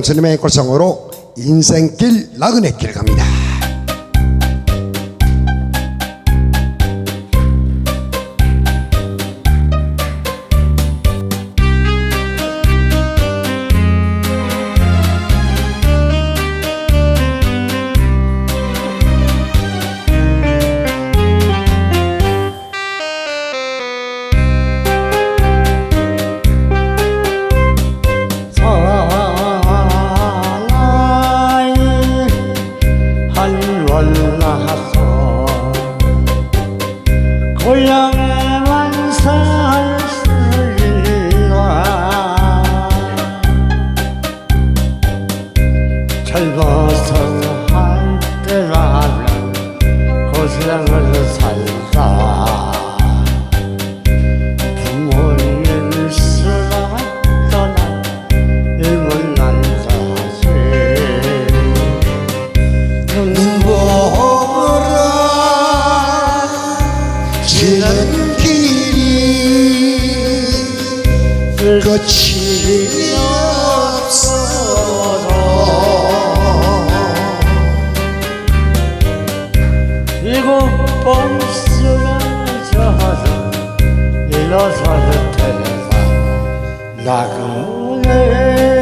용수님의 골성으로 인생길 나그네 길 갑니다. 고 지는 길이 끝이 없어도 일곱 번 쓰러져서 일어서는 태사 나그네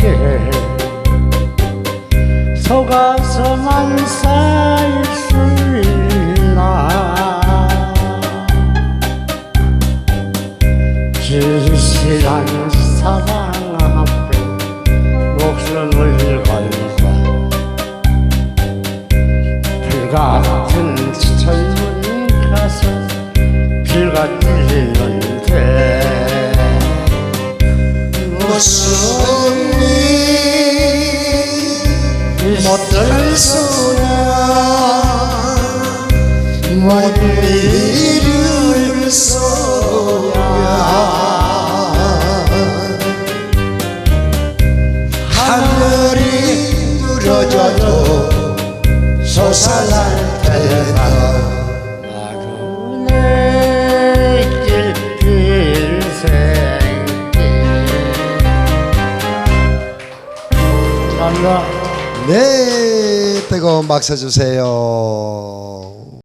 어리석게 속아서만 살 수 있나? 진실한 사랑 앞에 목숨을 걸고 불 같은 젊은 가슴 비가 뛰는데 무슨 못될 소야 못 이룰 소야 하늘이 뚫어져도 솟아날 일생길. 감사합니다 네, 뜨거운 박수 주세요.